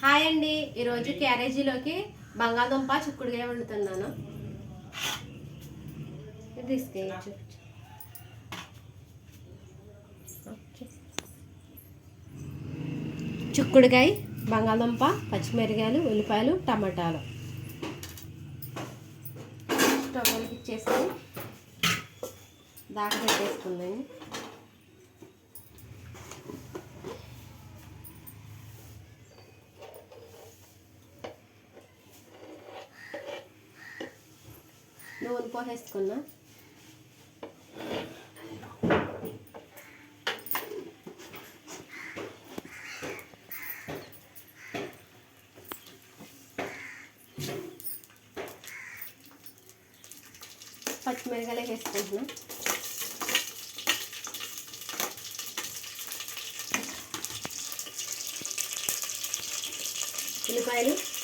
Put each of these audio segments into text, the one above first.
Hi అండి. ఈరోజు క్యారేజీలోకి బంగాళదుంప చిక్కుడుగా వండుతున్నాను. ఇది తీసుకెళ్ళచ్చు చిక్కుడుకాయ బంగాళదుంప పచ్చిమిరకాయలు ఉల్లిపాయలు టమాటాలు. స్టవ్ ఇచ్చేసుకొని దాకా పెట్టేసుకుందండి నూనె పోసేసుకున్నా. పచ్చిమిరకాయలు వేసుకుంటున్నా. ఉల్లిపాయలు.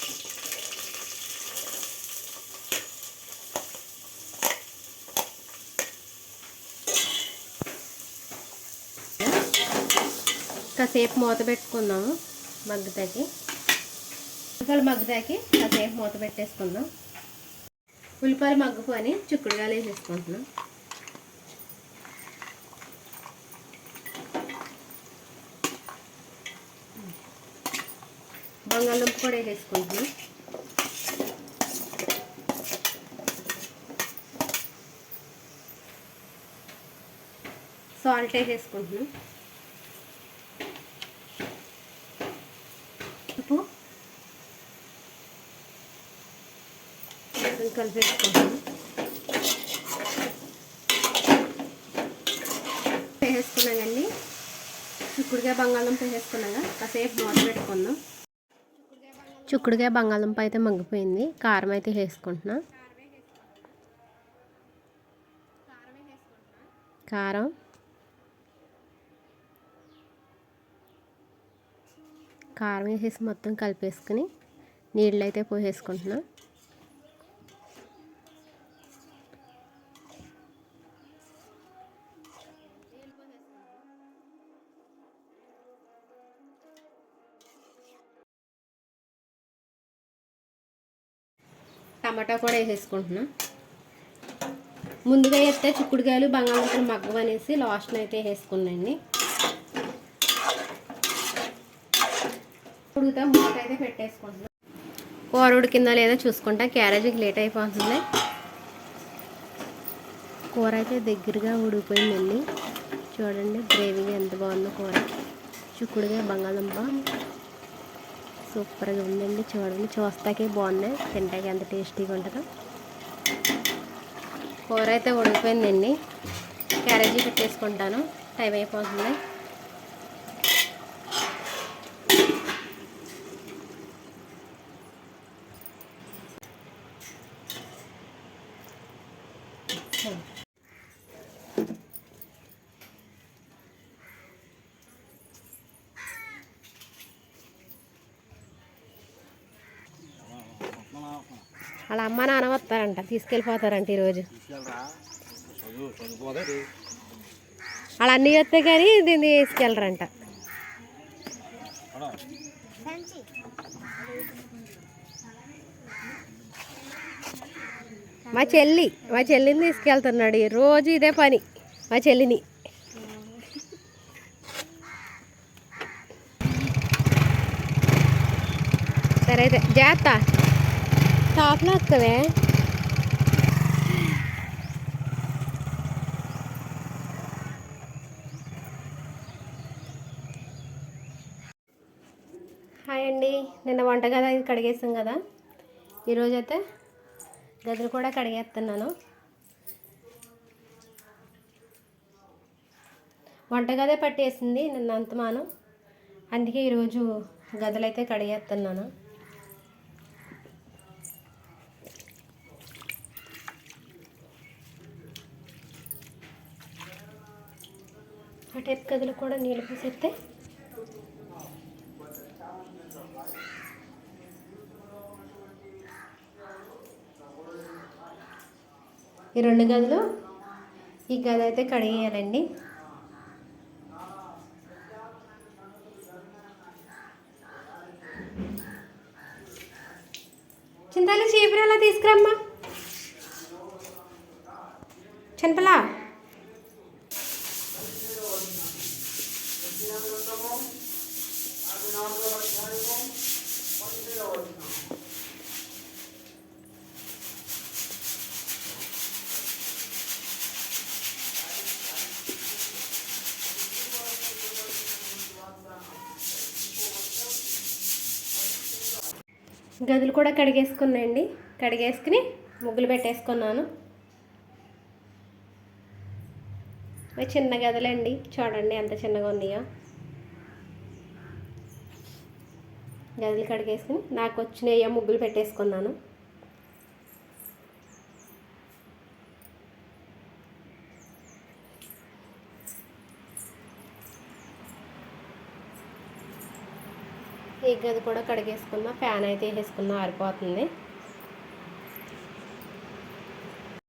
కాసేపు మూత పెట్టుకుందాము మగ్గుతాకి ఉల్లిపాయలు మగ్గుతాకి కాసేపు మూత పెట్టేసుకుందాం. ఉల్లిపాయలు మగ్గుకొని గాలి వేసేసుకుంటున్నాం. బంగాళదుంప కూడా వేసేసుకుంటున్నాం. సాల్ట్ వేసేసుకుంటున్నాం. ఉప్పు కొంచెం కలిపేసుకుంటాను వేసేసుకున్నాం కానీ చిక్కుడుగా బంగాళదుంప వేసేసుకున్నాగా కాసేపు మూత పెట్టుకుందాం. చిక్కుడుకాయ బంగాళదుంప అయితే మగ్గిపోయింది. కారం అయితే వేసుకుంటున్నా. కారం. కారం వేసేసి మొత్తం కలిపేసుకుని నీళ్ళు అయితే పోసేసుకుంటున్నా. టమాటా కూడా వేసేసుకుంటున్నా. ముందుగా వేస్తే చిక్కుడుకాయలు బంగాళదుంపలు మగ్గం అనేసి లాస్ట్ని అయితే వేసుకున్నాండి ఉడుకుతా మూత అయితే పెట్టేసుకుంటున్నాం. కూర ఉడికిందా లేదా చూసుకుంటా. క్యారేజీకి లేట్ అయిపోతుంది. కూర అయితే దగ్గరగా ఉడికిపోయిందండి చూడండి గ్రేవీగా ఎంత బాగుందో కూర. చిక్కుడుగా బంగాళదుంప. సూపర్గా ఉందండి. చూడండి చూస్తాకే బాగున్నాయి. తింటాకి ఎంత టేస్టీగా ఉంటుందో. కూర అయితే ఉడికిపోయిందండి క్యారేజీ పెట్టేసుకుంటాను. టైం అయిపోతుంది. వాళ్ళ అమ్మ నాన్న వస్తారంట తీసుకెళ్ళిపోతారంట ఈరోజు. వాళ్ళ అన్నీ వస్తే కానీ దీన్ని తీసుకెళ్ళరంట. మా చెల్లి మా చెల్లిని తీసుకెళ్తున్నాడు. ఈ రోజు ఇదే పని మా చెల్లిని. సరే అయితే జాగ్రత్త. టాప్లో వస్తుందే హాయ్ అండి నిన్న వంట గది కడిగేసాం కదా. ఈరోజైతే గదులు కూడా కడిగేస్తున్నాను. వంటగదే పట్టేసింది నిన్న అంతమానం. అందుకే ఈరోజు గదులైతే కడిగేస్తున్నాను. ఆ టైప్ గదులు కూడా నీళ్ళు పోసేస్తే ఈ రెండు గదులు ఈ గది అయితే కడిగేయాలండి. చింతలు చీపురు ఎలా తీసుకురమ్మా? చిన్నపిల్ల గదులు కూడా కడిగేసుకున్నాయండి కడిగేసుకుని ముగ్గులు పెట్టేసుకున్నాను. చిన్న గదులండి. చూడండి ఎంత చిన్నగా ఉన్నాయో. గదులు కడిగేసుకుని నాకు వచ్చినాయో ముగ్గులు పెట్టేసుకున్నాను. ఈ గది కూడా కడిగేసుకున్నా ఫ్యాన్ అయితే వేసుకున్నా ఆరిపోతుంది.